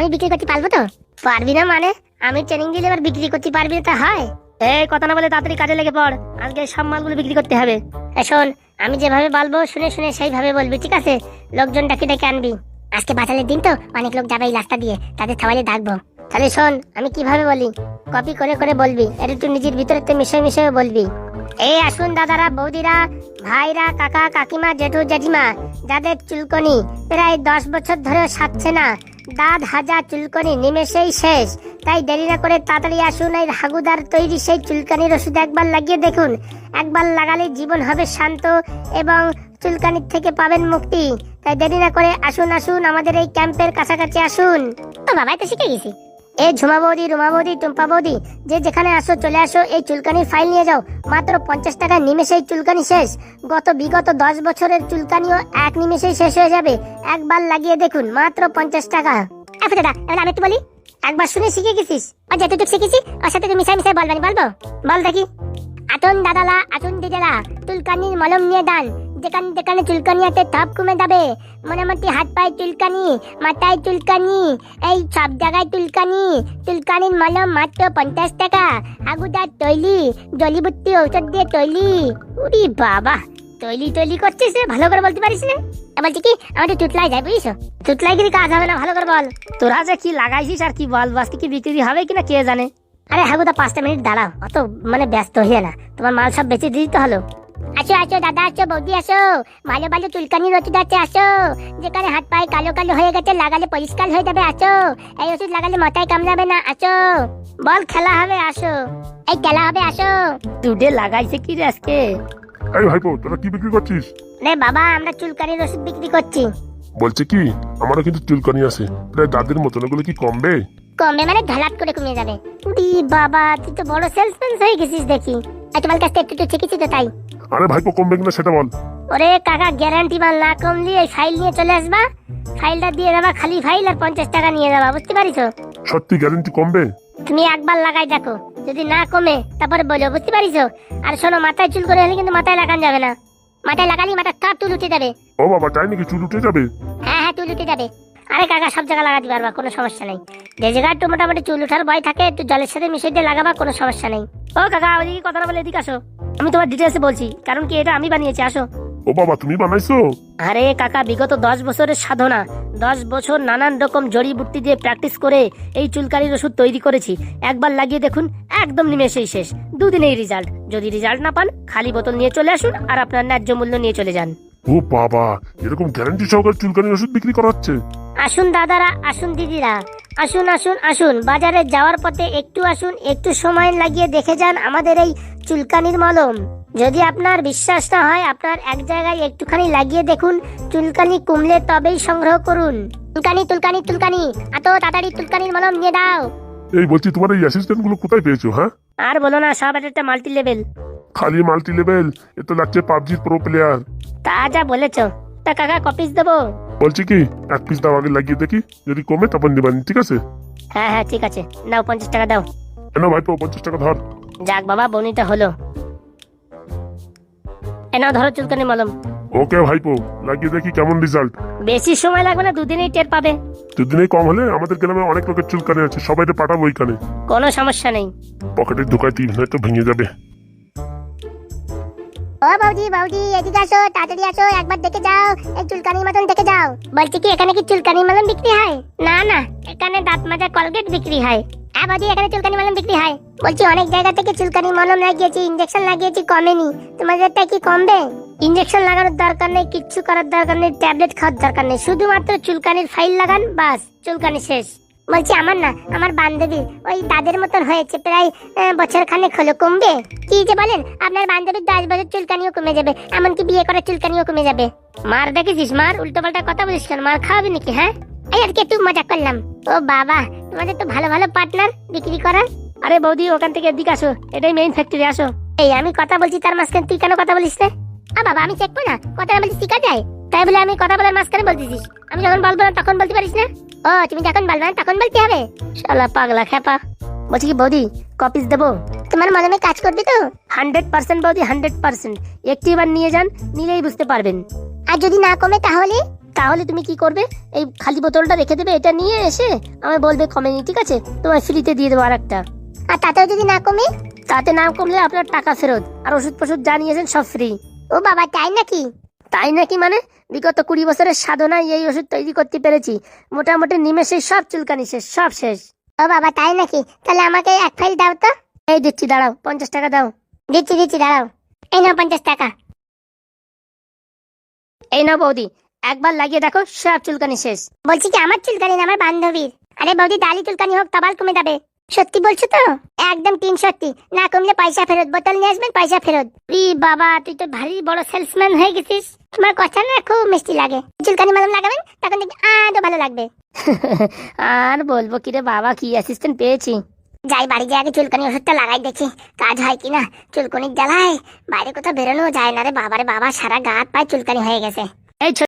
আমি বিক্রি করতে পারব তো? পারবি না মানে? আমি ট্রেনিং দিলে এবার বিক্রি করতে পারবি না তা হয়? এই কথা না বলে তাড়াতাড়ি কাজে লেগে পড়। আজকে সব মালগুলো বিক্রি করতে হবে। এ শোন আমি যেভাবে বলব শুনে শুনে সেইভাবে বলবি ঠিক আছে? লোকজন ডাকে ডেকে আনবি। আজকে বাজারের দিন তো অনেক লোক যাবে এই রাস্তা দিয়ে তাদের খাওয়ালে ডাকবো। তাহলে শোন আমি কীভাবে বলি? কপি করে করে বলবি এটা একটু নিজের ভিতরে তো মিশে মিশে বলবি। এই আসুন দাদারা বৌদিরা ভাইরা কাকা কাকিমা জেঠু জেঠিমা যাদের চুলকনি প্রায় দশ বছর ধরে সারছে না দাঁত হাজা চুলকনি নিমেষেই শেষ। তাই দেরি না করে তাড়াতাড়ি আসুন, এই হাগুদার তৈরি সেই চুলকানির ওষুধ একবার লাগিয়ে দেখুন। একবার লাগালে জীবন হবে শান্ত এবং চুলকানির থেকে পাবেন মুক্তি। তাই দেরি না করে আসুন আসুন, আমাদের এই ক্যাম্পের কাছাকাছি আসুন। তো বাবাই তো শিখে গেছি। এ ঝুমা বৌদি, রুমা বৌদি, টুম্পা বৌদি, যে যেখানে আসো, চলে আসো, এই চুলকানির ফাইল নিয়ে যাও। মাত্র পঞ্চাশ টাকা নিমেষেই চুলকানি শেষ। গত বিগত দশ বছরের চুলকানিও এক নিমেষেই শেষ হয়ে যাবে। একবার লাগিয়ে দেখুন, মাত্র পঞ্চাশ টাকা। আচ্ছা দাদা এবার আমি একটু বলি, একবার শুনে শিখে গেছিস? আর যেটুকু শিখেছি, ওর সাথে তুই মিশাই মিশাই বলবেন বলব? বল দেখি। আটন দাদালা আটন দিদালা, চুলকানির মলম নিয়ে দান। যেখানে যেখানে চুলকানি আছে সব কমে যাবে। মোটামুটি হাত পায়ে চুলকানি মাথায় চুলকানি এই সব জায়গায় চুলকানি। চুলকানির মলম মাত্র পঞ্চাশ টাকা। আগুদার তৈলি জলিবুত্তি ঔষধ দিয়ে তৈলি। উরি বাবা তৈলি তৈলি করছিস রে ভালো করে বলতে পারিস না। বলছি কি আমাদের টুটলাই যায় বুঝিস টুটলাই গিরি কাজ হবে না ভালো করে বল। তোরা যে কি লাগাইছিস আর কি বল আজকে কি বিক্রি হবে কিনা কে জানে? আরে হাগুদা পাঁচটা মিনিট দাঁড়াও অত মানে ব্যস্ত হইয়ে না। তোমার মাল সব বেঁচে দিতে হলো। আসো আসো দাদা আসো বৌদি আসো। ভালো ভালো চুলকানি ওষুধ আছে আসো। যেখানে হাত পায়ে কালো কালো হয়ে গেছে লাগালে পরিষ্কার হয়ে যাবে আসো। এই ওষুধ লাগালে মাথায় কামড়াবে না আসো। বল খেলা হবে আসো। এই খেলা হবে আসো। দুধে লাগাইছে কি রে আজকে? এই ভাইপো তোরা কি বিক্রি করছিস? রে বাবা আমরা চুলকানির ওষুধ বিক্রি করছি। বলছে কি? আমারও কিন্তু চুলকানি আছে। প্রায় দাদের মতন ওগুলো কি কমবে? কমবে মানে ঢালাট করে কমে যাবে। উরি বাবা তুই তো বড় সেলসম্যান হয়ে গেছিস দেখি। তোমার কাছ থেকে একটু একটু শিখেছি তো তাই। আরে ভাইপো কমবে কিনা সেটা বল। ওরে কাকা গ্যারান্টি মাল না কমলি এই ফাইল নিয়ে চলে আসবা। ফাইলটা দিয়ে দেবা খালি ফাইল আর পঞ্চাশ টাকা নিয়ে যাবা বুঝতে পারিছো? সত্যি গ্যারেন্টি কমবে? তুমি একবার লাগাই দেখো যদি না কমে তারপরে বলো বুঝতে পারিছো? আর শোনো মাথায় চুল করে হলে কিন্তু মাথায় লাগান যাবে না। মাথায় লাগালি মাথা কাপ চুল উঠে যাবে। ও বাবা তাই নাকি চুল উঠে যাবে? হ্যাঁ হ্যাঁ চুল উঠে যাবে। আরে কাকা সব জায়গায় লাগাতে পারবা কোনো সমস্যা নেই। যে জায়গায় একটু মোটামুটি চুল উঠার ভয় থাকে একটু জলের সাথে মিশিয়ে দিয়ে লাগাবা কোনো সমস্যা নেই। ও কাকা ওদিকে কথা না বলে এদিকে আসো। আমি তোমার ডিটেলসে বলছি কারণ কি এটা আমি বানিয়েছি আসো। ও বাবা তুমি বানাইছো? আরে কাকা বিগত দশ বছরের সাধনা দশ বছর নানান রকম জড়িবুটি দিয়ে প্র্যাকটিস করে এই চুলকানির ওষুধ তৈরি করেছি। একবার লাগিয়ে দেখুন একদম নিমেষেই শেষ। দুদিনেই রেজাল্ট যদি রেজাল্ট না পান খালি বোতল নিয়ে চলে আসুন আর আপনার ন্যায্য মূল্য নিয়ে চলে যান। ও বাবা এরকম গ্যারান্টি সহকারে চুলকানির ওষুধ বিক্রি করা হচ্ছে আসুন দাদারা আসুন দিদিরা। আসুন আসুন আসুন। বাজারে যাওয়ার পথে একটু আসুন একটু সময় লাগিয়ে দেখে যান আমাদের এই চুলকানির মলম। যদি আপনার বিশ্বাস না হয় আপনার এক জায়গায় একটুখানি লাগিয়ে দেখুন চুলকানি কমলে তবেই সংগ্রহ করুন। তুলকানি তুলকানি তুলকানি এত তাড়াতাড়ি তুলকানির মলম নিয়ে দাও। এই বলছি তোমার এই অ্যাসিস্ট্যান্টগুলো কোথায় পেয়েছ হ্যাঁ? আর বলো না সব একটা মাল্টি লেভেল খালি মাল্টি লেভেল এ তো লাগছে পাবজির প্রো প্লেয়ার তা যা বলেছ। তা কাকা কপিস দেবো? বলছি কি এক পিস দাও আগে লাগিয়ে দেখি যদি কমে তারপর নিবানি ঠিক আছে? হ্যাঁ হ্যাঁ ঠিক আছে। নাও পঞ্চাশ টাকা দাও। এনো ভাইপো পঞ্চাশ টাকা ধর? যাক বাবা বনিটা হলো। এনা ধরো চুলকানি মলম। ওকে ভাইপো লাগিয়ে দেখি কেমন রেজাল্ট বেশি সময় লাগবে না দুদিনেই টের পাবে। দুদিনেই কম হলে আমাদের গ্রামে অনেক লোকের চুলকানি আছে সবাইকে পাঠাবো ওইখানে। কোনো সমস্যা নেই। পকেটের ঢুকায় তিন হয়তো ভেঙে যাবে। ও বৌদি বৌদি, এদিকে আসো, তাড়াতাড়ি আসো, একবার দেখে যাও, এই চুলকানির মতন দেখে যাও। বলছি কি, এখানে কি চুলকানির মলম বিক্রি হয়? না না, এখানে দাঁত মাজা কলগেট বিক্রি হয়। হ্যাঁ বৌদি, এখানে চুলকানি মলম বিক্রি হয়। বলছি, অনেক জায়গা থেকে চুলকানি মলম লাগিয়েছি ইঞ্জেকশন লাগিয়েছি, কমেনি। তোমাদেরটা কি কমবে? ইঞ্জেকশন লাগানোর দরকার নেই, কিচ্ছু করার দরকার নেই ট্যাবলেট খাওয়ার দরকার নেই। শুধুমাত্র চুলকানির ফাইল লাগান, বাস, চুলকানি শেষ। বলছি আমার না আমার বান্ধবী ওই দাদের মতন হয়েছে প্রায় বছর খানেক হলো কমবে? কি যে বলেন আপনার বান্ধবীর দশ বছর চুলকানিও কমে যাবে এমনকি বিয়ে করার চুলকানিও কমে যাবে। মার দেখেছিস মার? উল্টো পাল্টা কথা বলিস কেন? মার খাওয়াবি নাকি হ্যাঁ? এই আর কি একটু মজা করলাম। ও বাবা তোমাদের তো ভালো ভালো পার্টনার বিক্রি করার? আরে বৌদি ওখান থেকে এদিকে আসো এটাই মেইন ফ্যাক্টরি আসো। এই আমি কথা বলছি তার মাঝখানে তুই কেন কথা বলিস রে? আ বাবা আমি চেক না? কথা বলছি শিখা যায়? তাই বলে আমি কথা বলার মাঝখানে বলতেছিস। আমি যখন বলব না তখন বলতে পারিস না? ও, তুমি যখন বলবে না তখন বলতে হবে। শালা পাগলা খেপা। বলছি কি, বৌদি কপিস দেবো? তোমার মনে কাজ করবি তো? হান্ড্রেড পার্সেন্ট বৌদি হান্ড্রেড পার্সেন্ট একটি বার নিয়ে যান, নিলেই বুঝতে পারবেন। আর যদি না কমে তাহলে? তাহলে তুমি কি করবে? এই খালি বোতলটা রেখে দেবে, এটা নিয়ে এসে আমায় বলবে কমেনি, ঠিক আছে? তোমায় ফ্রিতে দিয়ে দেবো আর একটা আর তাতেও যদি না কমে? তাতে না কমলে আপনার টাকা ফেরত। আর ওষুধ ফষুধ যা নিয়েছেন সব ফ্রি ও বাবা, তাই নাকি? তাই নাকি মানে? বিগত কুড়ি বছরের সাধনায় এই ওষুধ তৈরি করতে পেরেছি। মোটামুটি নিমেষে সব চুলকানি শেষ সব শেষ। ও বাবা তাই নাকি? তাহলে আমাকে এক ফাইল দাও তো। এই দিচ্ছি দাঁড়াও পঞ্চাশ টাকা দাও। দিচ্ছি দিচ্ছি দাঁড়াও। এই নাও পঞ্চাশ টাকা। এই নাও বৌদি একবার লাগিয়ে দেখো সব চুলকানি শেষ। বলছি কি আমার চুলকানি না আমার বান্ধবীর? আরে বৌদি দালি চুলকানি হোক তবাল কমে যাবে। সত্যি বলছো তো? একদম তিন সত্যি। না কমলে পয়সা ফেরত বোতল নিয়ে আসবেন পয়সা ফেরত। ই বাবা তুই তো ভারী বড় সেলসম্যান হয়ে গেছিস। তোমার কথা না খুব মিষ্টি লাগে। চুলকানি মলম লাগাবেন তখন দেখবি আরও ভালো লাগবে। আর বলব কি রে বাবা কি অ্যাসিস্ট্যান্ট পেয়েছি। যাই বাড়ি যাই আগে চুলকানি ওষুধটা লাগাই দেখি কাজ হয় কিনা চুলকনির জ্বালায় বাইরে কোথাও বেরোনো যায় না রে বাবারে বাবা সারা গা হাত পায়ে চুলকানি হয়ে গেছে। এই